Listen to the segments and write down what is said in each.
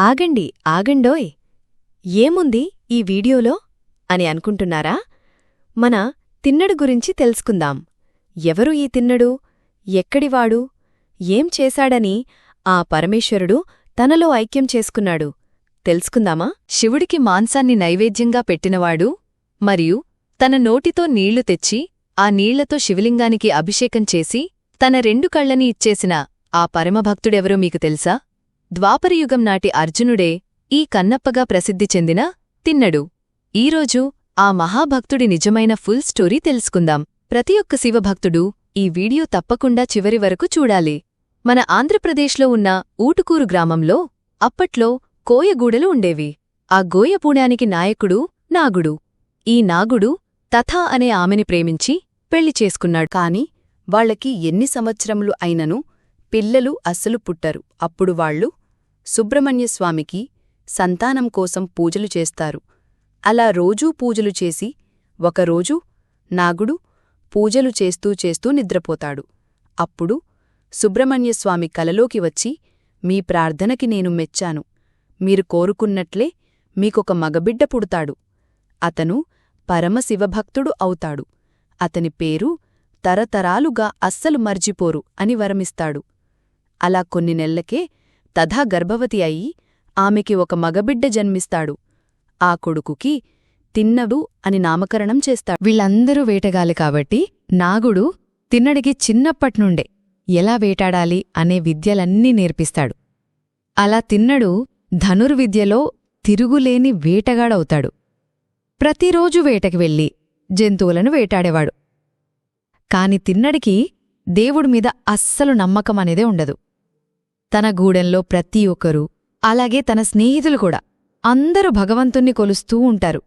ఆగండి ఆగండోయ్. ఏముంది ఈ వీడియోలో? అని అనుకుంటున్నారా? మన తిన్నడు గురించి తెలుసుకుందాం. ఎవరు ఈ తిన్నడు? ఎక్కడివాడు? ఏం చేశాడని ఆ పరమేశ్వరుడు తనలో ఐక్యం చేసుకున్నాడు. తెలుసుకుందామా? శివుడికి మాంసాన్ని నైవేద్యంగా పెట్టినవాడు మరియు తన నోటితో నీళ్ళు తెచ్చి ఆ నీళ్ళతో శివలింగానికి అభిషేకం చేసి తన రెండు కళ్ళని ఇచ్చేసిన ఆ పరమభక్తుడెవరో మీకు తెలుసా? ద్వాపరయుగం నాటి అర్జునుడే ఈ కన్నప్పగా ప్రసిద్ధి చెందిన తిన్నడు. ఈరోజు ఆ మహాభక్తుడి నిజమైన ఫుల్ స్టోరీ తెలుసుకుందాం. ప్రతి ఒక్క శివభక్తుడు ఈ వీడియో తప్పకుండా చివరి వరకు చూడాలి. మన ఆంధ్రప్రదేశ్లో ఉన్న ఊటుకూరు గ్రామంలో అప్పట్లో కోయగూడలు ఉండేవి. ఆ గోయపూణానికి నాయకుడు నాగుడు. ఈ నాగుడు తథా అనే ఆమెని ప్రేమించి పెళ్ళి చేసుకున్నాడు. కాని వాళ్ళకి ఎన్ని సంవత్సరములు అయినను పిల్లలు అస్సలు పుట్టరు. అప్పుడు వాళ్ళు సుబ్రహ్మణ్యస్వామికి సంతానం కోసం పూజలు చేస్తారు. అలా రోజూ పూజలు చేసి ఒకరోజు నాగుడు పూజలు చేస్తూ చేస్తూ నిద్రపోతాడు. అప్పుడు సుబ్రహ్మణ్యస్వామి కలలోకి వచ్చి మీ ప్రార్థనకి నేను మెచ్చాను. మీరు కోరుకున్నట్లే మీకొక మగబిడ్డ పుడతాడు. అతను పరమశివభక్తుడు అవుతాడు. అతని పేరు తరతరాలుగా అస్సలు మర్చిపోరు అని వరమిస్తాడు. అలా కొన్ని నెల్లకే తథా గర్భవతి అయి ఆమెకి ఒక మగబిడ్డ జన్మిస్తాడు. ఆ కొడుకుకి తిన్నడు అని నామకరణం చేస్తాడు. వీళ్ళందరూ వేటగాలి కాబట్టి నాగుడు తిన్నడికి చిన్నప్పట్నుండే ఎలా వేటాడాలి అనే విద్యలన్నీ నేర్పిస్తాడు. అలా తిన్నడు ధనుర్విద్యలో తిరుగులేని వేటగాడవుతాడు. ప్రతిరోజు వేటకి వెళ్ళి జంతువులను వేటాడేవాడు. కాని తిన్నడికి దేవుడి మీద అస్సలు నమ్మకం అనేదే ఉండదు. తన గూడెంలో ప్రతి ఒక్కరూ అలాగే తన స్నేహితులు కూడా అందరూ భగవంతుణ్ణి కొలుస్తూ ఉంటారు.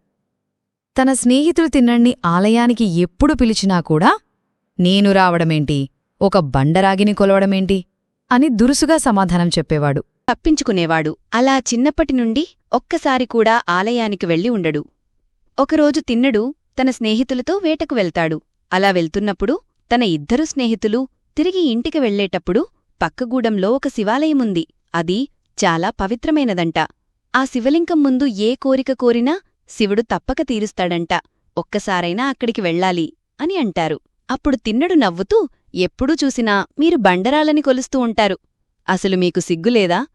తన స్నేహితులు తిన్నణ్ణి ఆలయానికి ఎప్పుడు పిలిచినా కూడా నేను రావడమేంటి? ఒక బండరాగిని కొలవడమేంటి? అని దురుసుగా సమాధానం చెప్పేవాడు. తప్పించుకునేవాడు. అలా చిన్నప్పటి నుండి ఒక్కసారి కూడా ఆలయానికి వెళ్ళి ఉండడు. ఒకరోజు తిన్నడు తన స్నేహితులతో వేటకు వెళ్తాడు. అలా వెళ్తున్నప్పుడు తన ఇద్దరు స్నేహితులు తిరిగి ఇంటికి వెళ్ళేటప్పుడు పక్కగూడెంలో ఒక శివాలయముంది. అది చాలా పవిత్రమైనదంట. ఆ శివలింగం ముందు ఏ కోరిక కోరినా శివుడు తప్పక తీరుస్తాడంట. ఒక్కసారైనా అక్కడికి వెళ్ళాలి అని అంటారు. అప్పుడు తిన్నడు నవ్వుతూ ఎప్పుడూ చూసినా మీరు బండరాలని కొలుస్తూ ఉంటారు. అసలు మీకు సిగ్గులేదా?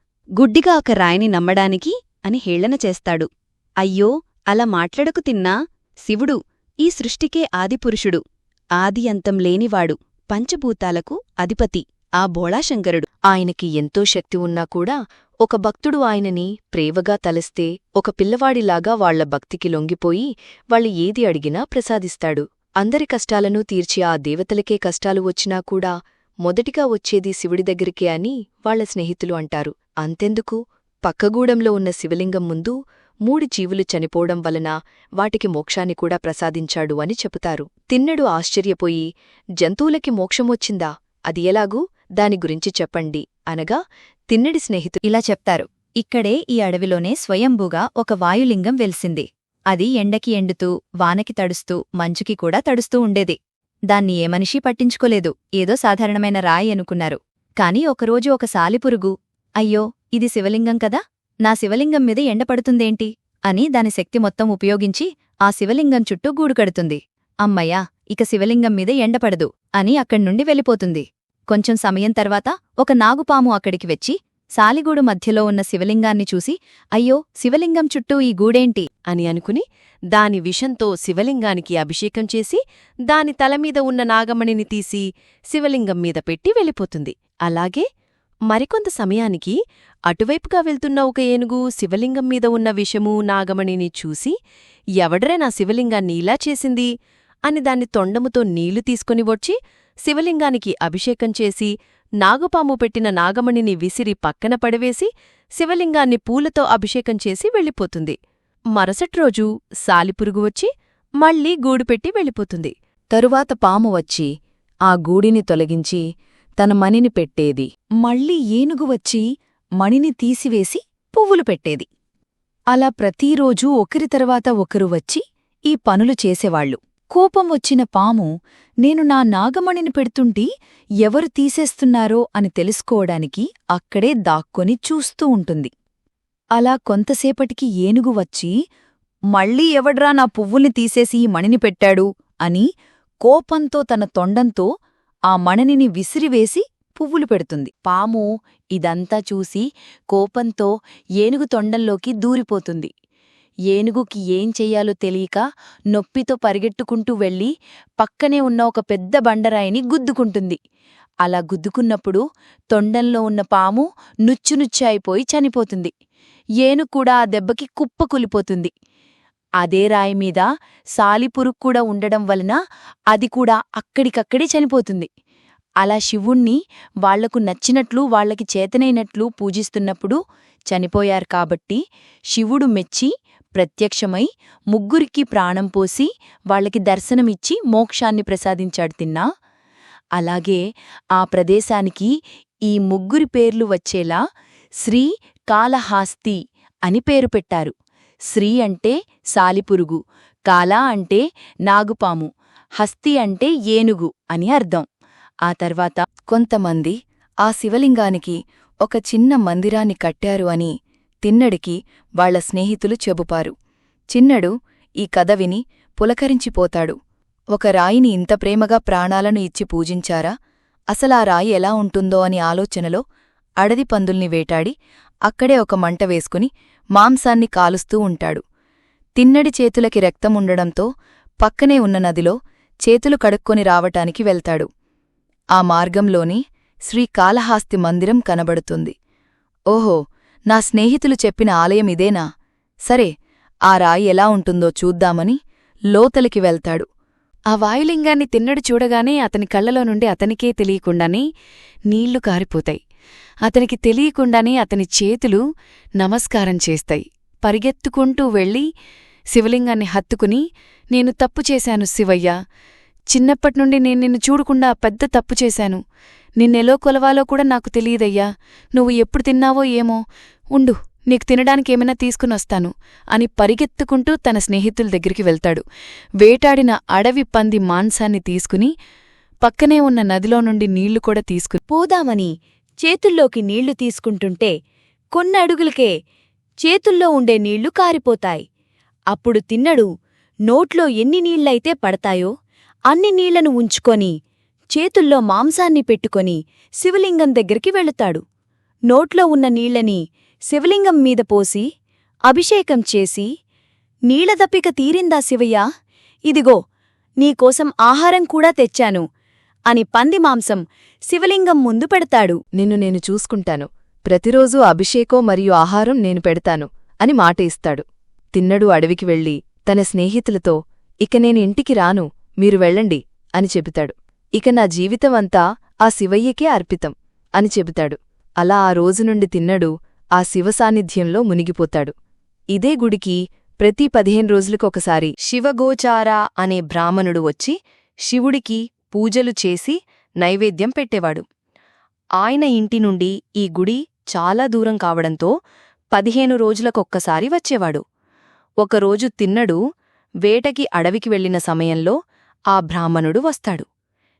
గుడ్డిగా ఒక రాయిని నమ్మడానికి అని హేళన చేస్తాడు. అయ్యో అలా మాట్లాడకు తిన్నా. శివుడు ఈ సృష్టికే ఆదిపురుషుడు. ఆది అంతం లేనివాడు. పంచభూతాలకు అధిపతి. ఆ బోళాశంకరుడు ఆయనకి ఎంతో శక్తి ఉన్నా కూడా ఒక భక్తుడు ఆయనని ప్రేవగా తలస్తే ఒక పిల్లవాడిలాగా వాళ్ళ భక్తికి లొంగిపోయి వాళ్ళు ఏది అడిగినా ప్రసాదిస్తాడు. అందరి కష్టాలను తీర్చి ఆ దేవతలకే కష్టాలు వచ్చినా కూడా మొదటిగా వచ్చేది శివుడి దగ్గరికే అని వాళ్ళ స్నేహితులు అంటారు. అంతెందుకు? పక్కగూడెంలో ఉన్న శివలింగం ముందు మూడు జీవులు చనిపోవడం వలన వాటికి మోక్షాన్ని కూడా ప్రసాదించాడు అని చెబుతారు తిన్నడు ఆశ్చర్యపోయి జంతువులకి మోక్షమొచ్చిందా? అది ఎలాగూ? దాని గురించి చెప్పండి అనగా తిన్నడి స్నేహితు ఇలా చెప్తారు. ఇక్కడే ఈ అడవిలోనే స్వయంభూగా ఒక వాయులింగం వెలిసింది. అది ఎండకి ఎండుతూ వానకి తడుస్తూ మంచుకి కూడా తడుస్తూ ఉండేది. దాన్ని ఏ మనిషి పట్టించుకోలేదు. ఏదో సాధారణమైన రాయి అనుకున్నారు. కాని ఒకరోజు ఒక సాలిపురుగు అయ్యో ఇది శివలింగం కదా? నా శివలింగం మీద ఎండపడుతుందేంటి అని దాని శక్తి మొత్తం ఉపయోగించి ఆ శివలింగం చుట్టూ గూడు కడుతుంది. అమ్మయ్యా ఇక శివలింగం మీద ఎండపడదు అని అక్కడ్నుండి వెళ్ళిపోతుంది. కొంచెం సమయం తర్వాత ఒక నాగుపాము అక్కడికి వచ్చి సాలిగూడు మధ్యలో ఉన్న శివలింగాన్ని చూసి అయ్యో శివలింగం చుట్టూ ఈ గూడేంటి? అని అనుకుని దాని విషంతో శివలింగానికి అభిషేకం చేసి దాని తలమీద ఉన్న నాగమణిని తీసి శివలింగం మీద పెట్టి వెళ్ళిపోతుంది. అలాగే మరికొంత సమయానికి అటువైపుగా వెళ్తున్న ఒక ఏనుగు శివలింగం మీద ఉన్న విషమూ నాగమణిని చూసి ఎవడరే నా శివలింగాన్ని ఇలా చేసింది? అని దాన్ని తొండముతో నీళ్ళు తీసుకుని వచ్చి శివలింగానికి అభిషేకం చేసి నాగుపాము పెట్టిన నాగమణిని విసిరి పక్కన పడవేసి శివలింగాన్ని పూలతో అభిషేకం చేసి వెళ్ళిపోతుంది. మరుసట్రోజు సాలిపురుగు వచ్చి మళ్ళీ గూడుపెట్టి వెళ్ళిపోతుంది. తరువాత పాము వచ్చి ఆ గూడిని తొలగించి తన మణిని పెట్టేది. మళ్ళీ ఏనుగు వచ్చి మణిని తీసివేసి పువ్వులు పెట్టేది. అలా ప్రతిరోజూ ఒకరి తర్వాత ఒకరు వచ్చి ఈ పనులు చేసేవాళ్ళు కోపం వచ్చిన పాము నేను నా నాగమణిని పెడుతుంటే ఎవరు తీసేస్తున్నారో అని తెలుసుకోవడానికి అక్కడే దాక్కొని చూస్తూ ఉంటుంది. అలా కొంతసేపటికి ఏనుగు వచ్చి మళ్ళీ ఎవడ్రా నా పువ్వుల్ని తీసేసి ఈ మణిని పెట్టాడు? అని కోపంతో తన తొండంతో ఆ మణిని విసిరివేసి పువ్వులు పెడుతుంది. పాము ఇదంతా చూసి కోపంతో ఏనుగు తొండంలోకి దూరిపోతుంది. ఏనుగుకి ఏం చెయ్యాలో తెలియక నొప్పితో పరిగెట్టుకుంటూ వెళ్ళి పక్కనే ఉన్న ఒక పెద్ద బండరాయిని గుద్దుకుంటుంది. అలా గుద్దుకున్నప్పుడు తొండంలో ఉన్న పాము నుచ్చునుచ్చు అయిపోయి చనిపోతుంది. ఏనుగు కూడా ఆ దెబ్బకి కుప్పకూలిపోతుంది అదే రాయి మీద సాలిపురుగు కూడా ఉండడం వలన అది కూడా అక్కడికక్కడే చనిపోతుంది. అలా శివుణ్ణి వాళ్ళకు నచ్చినట్లు వాళ్ళకి చేతనైనట్లు పూజిస్తున్నప్పుడు చనిపోయారు కాబట్టి శివుడు మెచ్చి ప్రత్యక్షమై ముగ్గురికి ప్రాణం పోసి వాళ్ళకి దర్శనమిచ్చి మోక్షాన్ని ప్రసాదించాడు తిన్నా. అలాగే ఆ ప్రదేశానికి ఈ ముగ్గురి పేర్లు వచ్చేలా శ్రీ కాలహాస్తి అని పేరు పెట్టారు. శ్రీ అంటే సాలిపురుగు కాల అంటే నాగుపాము హస్తి అంటే ఏనుగు అని అర్థం. ఆ తర్వాత కొంతమంది ఆ శివలింగానికి ఒక చిన్న మందిరాన్ని కట్టారు అని తిన్నడికి వాళ్ళ స్నేహితులు చెబుపారు. చిన్నడు ఈ కథ విని పులకరించిపోతాడు. ఒక రాయిని ఇంత ప్రేమగా ప్రాణాలను ఇచ్చి పూజించారా? అసలా రాయి ఎలా ఉంటుందో అని ఆలోచనలో అడది పందుల్ని వేటాడి అక్కడే ఒక మంట వేసుకుని మాంసాన్ని కాలుస్తూ ఉంటాడు. తిన్నడి చేతులకి రక్తముండడంతో పక్కనే ఉన్న నదిలో చేతులు కడుక్కొని రావటానికి వెళ్తాడు. ఆ మార్గంలోని శ్రీకాళహాస్తి మందిరం కనబడుతుంది. ఓహో నా స్నేహితులు చెప్పిన ఆలయం ఇదేనా? సరే ఆ రాయి ఎలా ఉంటుందో చూద్దామని లోతలికి వెళ్తాడు. ఆ వాయులింగాన్ని తిన్నడు చూడగానే అతని కళ్ళలో నుండి అతనికే తెలియకుండానే నీళ్ళు కారిపోతాయి. అతనికి తెలియకుండానే అతని చేతులు నమస్కారం చేస్తాయి. పరిగెత్తుకుంటూ వెళ్ళి శివలింగాన్ని హత్తుకుని నేను తప్పు చేశాను శివయ్య. చిన్నప్పట్నుండి నేను నిన్ను చూడకుండా పెద్ద తప్పు చేశాను. నిన్నెలో కొలవాలో కూడా నాకు తెలియదయ్యా. నువ్వు ఎప్పుడు తిన్నావో ఏమో. ఉండు నీకు తినడానికేమైనా తీసుకునొస్తాను అని పరిగెత్తుకుంటూ తన స్నేహితుల దగ్గరికి వెళ్తాడు. వేటాడిన అడవి పంది మాంసాన్ని తీసుకుని పక్కనే ఉన్న నదిలో నుండి నీళ్ళు కూడా తీసుకుని పోదామని చేతుల్లోకి నీళ్ళు తీసుకుంటుంటే కొన్నడుగులకే చేతుల్లో ఉండే నీళ్ళు కారిపోతాయి. అప్పుడు తిన్నడు నోట్లో ఎన్ని నీళ్ళైతే పడతాయో అన్ని నీళ్ళను ఉంచుకొని చేతుల్లో మాంసాన్ని పెట్టుకొని శివలింగం దగ్గరికి వెళుతాడు. నోట్లో ఉన్న నీళ్ళని శివలింగం మీద పోసి అభిషేకం చేసి నీళ్ళదప్పిక తీరిందా శివయ్యా? ఇదిగో నీకోసం ఆహారం కూడా తెచ్చాను అని పంది మాంసం శివలింగం ముందు పెడతాడు. నిన్ను నేను చూసుకుంటాను. ప్రతిరోజూ అభిషేకం మరియు ఆహారం నేను పెడతాను అని మాట ఇస్తాడు. తిన్నడు అడవికి వెళ్ళి తన స్నేహితులతో ఇక నేను ఇంటికి రాను. మీరు వెళ్ళండి అని చెబుతాడు. ఇక నా జీవితమంతా ఆ శివయ్యకే అర్పితం అని చెబుతాడు. అలా ఆ రోజు నుండి తిన్నడు ఆ శివ సాన్నిధ్యంలో మునిగిపోతాడు. ఇదే గుడికి ప్రతి పదిహేను రోజులకొకసారి శివగోచారా అనే బ్రాహ్మణుడు వచ్చి శివుడికి పూజలు చేసి నైవేద్యం పెట్టేవాడు. ఆయన ఇంటి నుండి ఈ గుడి చాలా దూరం కావడంతో పదిహేను రోజులకొక్కసారి వచ్చేవాడు. ఒకరోజు తిన్నడు వేటకి అడవికి వెళ్ళిన సమయంలో ఆ బ్రాహ్మణుడు వస్తాడు.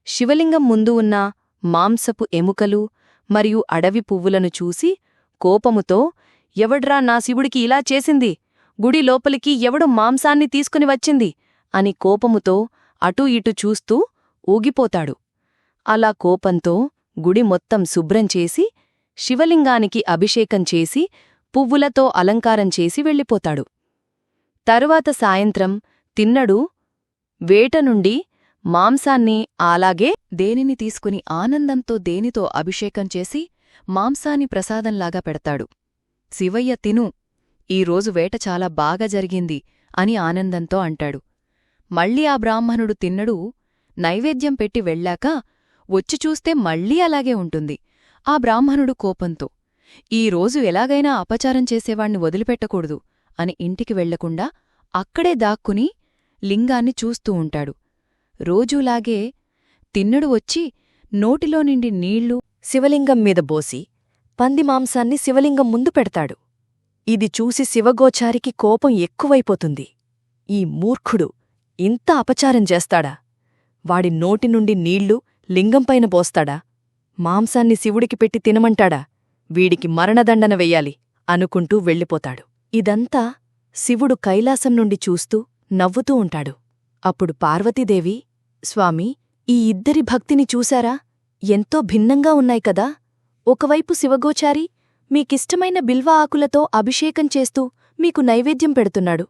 శివలింగం ముందు ఉన్న మాంసపు ఎముకలు మరియు అడవి పువ్వులను చూసి కోపముతో ఎవడ్రా నా శివుడికి ఇలా చేసింది? గుడి లోపలికి ఎవడు మాంసాన్ని తీసుకుని వచ్చింది? అని కోపముతో అటూ ఇటు చూస్తూ ఊగిపోతాడు. అలా కోపంతో గుడి మొత్తం శుభ్రం చేసి శివలింగానికి అభిషేకం చేసి పువ్వులతో అలంకారం చేసి వెళ్ళిపోతాడు. తరువాత సాయంత్రం తిన్నడు వేట నుండి మాంసాన్ని అలాగే దేనిని తీసుకుని ఆనందంతో దేనితో అభిషేకం చేసి మాంసాన్ని ప్రసాదంలాగా పెడతాడు. శివయ్య తిను ఈరోజు వేట చాలా బాగా జరిగింది అని ఆనందంతో అంటాడు. మళ్ళీ ఆ బ్రాహ్మణుడు తిన్నడు నైవేద్యం పెట్టి వెళ్ళాక వచ్చి చూస్తే మళ్ళీ అలాగే ఉంటుంది. ఆ బ్రాహ్మణుడు కోపంతో ఈరోజు ఎలాగైనా అపచారం చేసేవాణ్ణి వదిలిపెట్టకూడదు అని ఇంటికి వెళ్ళకుండా అక్కడే దాక్కుని లింగాన్ని చూస్తూ ఉంటాడు. రోజూలాగే తిన్నడు వచ్చి నోటిలో నిండి నీళ్ళు శివలింగం మీద బోసి పంది మాంసాన్ని శివలింగం ముందు పెడతాడు. ఇది చూసి శివగోచారికి కోపం ఎక్కువైపోతుంది. ఈ మూర్ఖుడు ఇంత అపచారం చేస్తాడా? వాడి నోటి నుండి నీళ్ళు లింగంపైన పోస్తాడా మాంసాన్ని శివుడికి పెట్టి తినమంటాడా? వీడికి మరణదండన వెయ్యాలి అనుకుంటూ వెళ్ళిపోతాడు. ఇదంతా శివుడు కైలాసం నుండి చూస్తూ నవ్వుతూ ఉంటాడు. అప్పుడు పార్వతీదేవి స్వామి ఈ ఇద్దరి భక్తిని చూశారా? ఎంతో భిన్నంగా ఉన్నాయి కదా. ఒకవైపు శివగోచారి మీకిష్టమైన బిల్వ ఆకులతో అభిషేకం చేస్తూ మీకు నైవేద్యం పెడుతున్నాడు.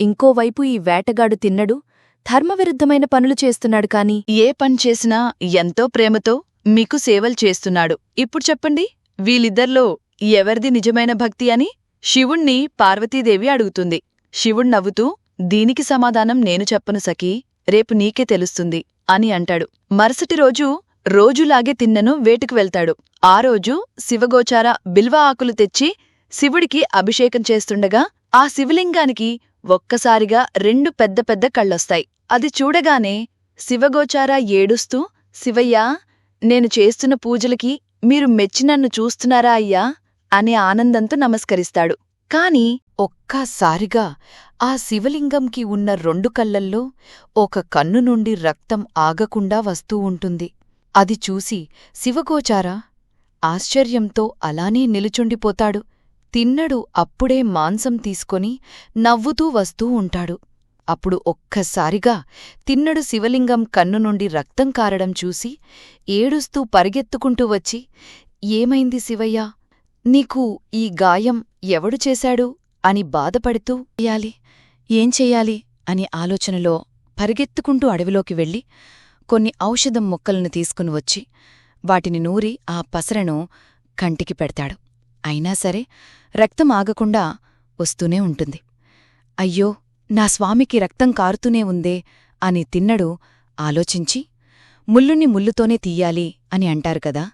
ఇంకోవైపు ఈ వేటగాడు తిన్నడు ధర్మవిరుద్ధమైన పనులు చేస్తున్నాడు కాని ఏ పని చేసినా ఎంతో ప్రేమతో మీకు సేవలు చేస్తున్నాడు. ఇప్పుడు చెప్పండి వీళ్ళిద్దర్లో ఎవరిది నిజమైన భక్తి అని? శివుణ్ణి పార్వతీదేవి అడుగుతుంది. శివుణ్ణవ్వుతూ దీనికి సమాధానం నేను చెప్పను సఖీ రేపు నీకే తెలుస్తుంది అని అంటాడు. మరుసటి రోజు రోజులాగే తిన్నను వేటుకు వెళ్తాడు. ఆ రోజు శివగోచార బిల్వ ఆకులు తెచ్చి శివుడికి అభిషేకం చేస్తుండగా ఆ శివలింగానికి ఒక్కసారిగా రెండు పెద్ద పెద్ద కళ్ళొస్తాయి. అది చూడగానే శివగోచార ఏడుస్తూ శివయ్యా నేను చేస్తున్న పూజలకి మీరు మెచ్చి నన్ను చూస్తున్నారా అయ్యా? అనే ఆనందంతో నమస్కరిస్తాడు. కాని ఒక్కసారిగా ఆ శివలింగంకి ఉన్న రెండు కళ్ళల్లో ఒక కన్ను నుండి రక్తం ఆగకుండా వస్తూ ఉంటుంది. అది చూసి శివగోచారా ఆశ్చర్యంతో అలానే నిలుచుండిపోతాడు. తిన్నడు అప్పుడే మాంసం తీసుకొని నవ్వుతూ వస్తూ ఉంటాడు. అప్పుడు ఒక్కసారిగా తిన్నడు శివలింగం కన్ను నుండి రక్తం కారడం చూసి ఏడుస్తూ పరిగెత్తుకుంటూ వచ్చి ఏమైంది శివయ్యా నీకు ఈ గాయం ఎవడు చేశాడు? అని బాధపడుతూ చెయ్యాలి ఏం చెయ్యాలి అని ఆలోచనలో పరిగెత్తుకుంటూ అడవిలోకి వెళ్ళి కొన్ని ఔషధం మొక్కలను తీసుకుని వచ్చి వాటిని నూరి ఆ పసరను కంటికి పెడతాడు. అయినా సరే రక్తం ఆగకుండా వస్తూనే ఉంటుంది. అయ్యో నా స్వామికి రక్తం కారుతూనే ఉందే అని తిన్నడు ఆలోచించి ముల్లుని ముల్లుతోనే తీయాలి అని అంటారు కదా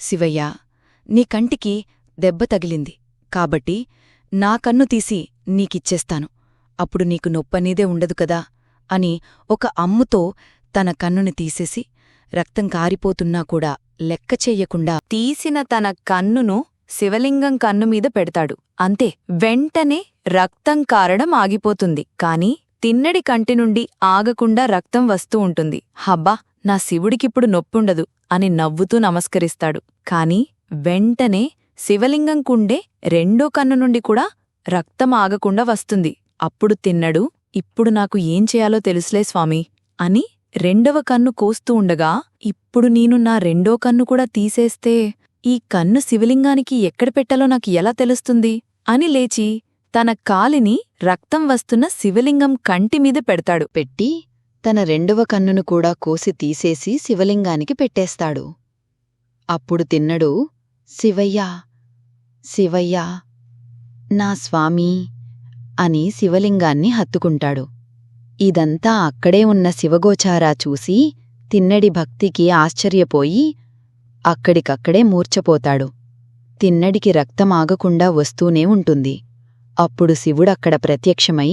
శివయ్య నీ కంటికి దెబ్బ తగిలింది కాబట్టి నా కన్ను తీసి నీకిచ్చేస్తాను. అప్పుడు నీకు నొప్పనేదే ఉండదు కదా అని ఒక అమ్ముతో తన కన్నుని తీసేసి రక్తం కారిపోతున్నా కూడా లెక్క చెయ్యకుండా తీసిన తన కన్నును శివలింగం కన్ను మీద పెడతాడు. అంతే వెంటనే రక్తం కారడం ఆగిపోతుంది. కాని తిన్నడి కంటి నుండి ఆగకుండా రక్తం వస్తూ ఉంటుంది. హబ్బా నా శివుడికిప్పుడు నొప్పుండదు అని నవ్వుతూ నమస్కరిస్తాడు. కాని వెంటనే శివలింగం కుండే రెండో కన్ను నుండి కూడా రక్తం ఆగకుండా వస్తుంది. అప్పుడు తిన్నడు ఇప్పుడు నాకు ఏం చేయాలో తెలుసులే స్వామి అని రెండవ కన్ను కోస్తూ ఉండగా ఇప్పుడు నేను నా రెండో కన్ను కూడా తీసేస్తే ఈ కన్ను శివలింగానికి ఎక్కడ పెట్టాలో నాకు ఎలా తెలుస్తుంది అని లేచి తన కాలిని రక్తం వస్తున్న శివలింగం కంటిమీద పెడతాడు. పెట్టి తన రెండవ కన్నును కూడా కోసి తీసేసి శివలింగానికి పెట్టేస్తాడు. అప్పుడు తిన్నడు శివయ్యా శివయ్యా నా స్వామీ అని శివలింగాన్ని హత్తుకుంటాడు. ఇదంతా అక్కడే ఉన్న శివగోచారా చూసి తిన్నడి భక్తికి ఆశ్చర్యపోయి అక్కడికక్కడే మూర్ఛపోతాడు. తిన్నడికి రక్తం ఆగకుండా వస్తూనే ఉంటుంది. అప్పుడు శివుడక్కడ ప్రత్యక్షమై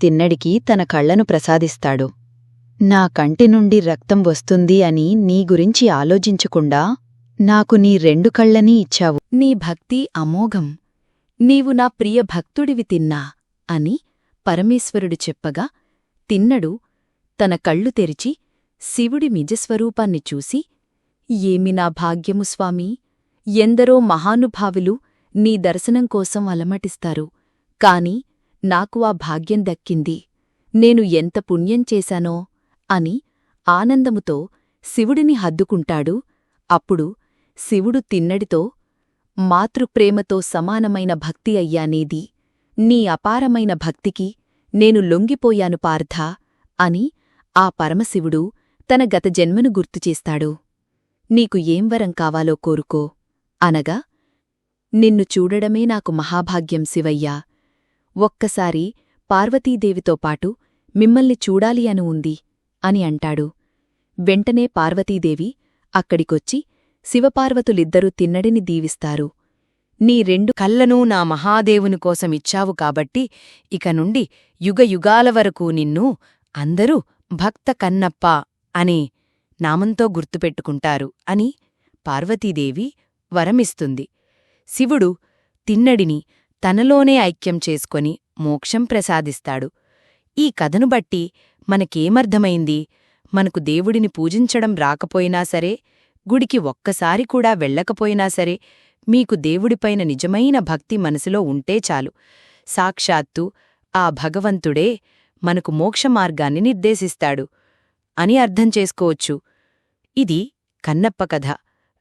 తిన్నడికి తన కళ్ళను ప్రసాదిస్తాడు. నా కంటి నుండి రక్తం వస్తుంది అని నీ గురించి ఆలోచించకుండా నాకు నీ రెండు కళ్ళనీ ఇచ్చావు. నీ భక్తి అమోఘం. నీవు నా ప్రియ భక్తుడివి తిన్నా. అని పరమేశ్వరుడు చెప్పగా తిన్నడు. తన కళ్ళు తెరిచి శివుడి నిజస్వరూపాన్ని చూసి ఏమి నా భాగ్యము స్వామీ? ఎందరో మహానుభావులు నీ దర్శనం కోసం అలమటిస్తారు. కాని నాకు ఆ భాగ్యం దక్కింది. నేను ఎంత పుణ్యం చేశానో అని ఆనందముతో శివుడిని హద్దుకుంటాడు. అప్పుడు శివుడు తిన్నడితో మాతృప్రేమతో సమానమైన భక్తి అయ్యానేది. నీ అపారమైన భక్తికి నేను లొంగిపోయాను పార్థ అని ఆ పరమశివుడు తన గత జన్మను గుర్తుచేస్తాడు నీకు ఏం వరం కావాలో కోరుకో. అనగా నిన్ను చూడడమే నాకు మహాభాగ్యం శివయ్యా. ఒక్కసారి పార్వతీదేవితో పాటు మిమ్మల్ని చూడాలి అను ఉంది అని అంటాడు. వెంటనే పార్వతీదేవి అక్కడికొచ్చి శివపార్వతులిద్దరూ తిన్నడిని దీవిస్తారు. నీ రెండు కళ్ళనూ నా మహాదేవుని కోసమిచ్చావు కాబట్టి ఇక నుండి యుగయుగాల వరకు నిన్ను అందరూ భక్త కన్నప్ప అనే నామంతో గుర్తుపెట్టుకుంటారు అని పార్వతీదేవి వరమిస్తుంది. శివుడు తిన్నడిని తనలోనే ఐక్యం చేసుకొని మోక్షం ప్రసాదిస్తాడు. ఈ కథను బట్టి మనకేమర్థమైంది? మనకు దేవుడిని పూజించడం రాకపోయినా సరే గుడికి ఒక్కసారి కూడా వెళ్ళకపోయినా సరే మీకు దేవుడిపైన నిజమైన భక్తి మనసులో ఉంటే చాలు. సాక్షాత్తు ఆ భగవంతుడే మనకు మోక్షమార్గాన్ని నిర్దేశిస్తాడు అని అర్థం చేసుకోవచ్చు. ఇది కన్నప్ప కథ.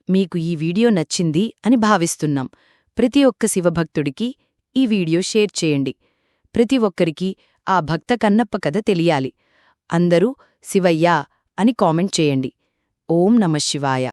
మీకు ఈ వీడియో నచ్చింది అని భావిస్తున్నాం. ప్రతి ఒక్క శివభక్తుడికి ఈ వీడియో షేర్ చేయండి. ప్రతి ఒక్కరికి ఆ భక్త కన్నప్ప కథ తెలియాలి. అందరూ శివయ్యా అని కామెంట్ చేయండి. ఓం నమశివాయ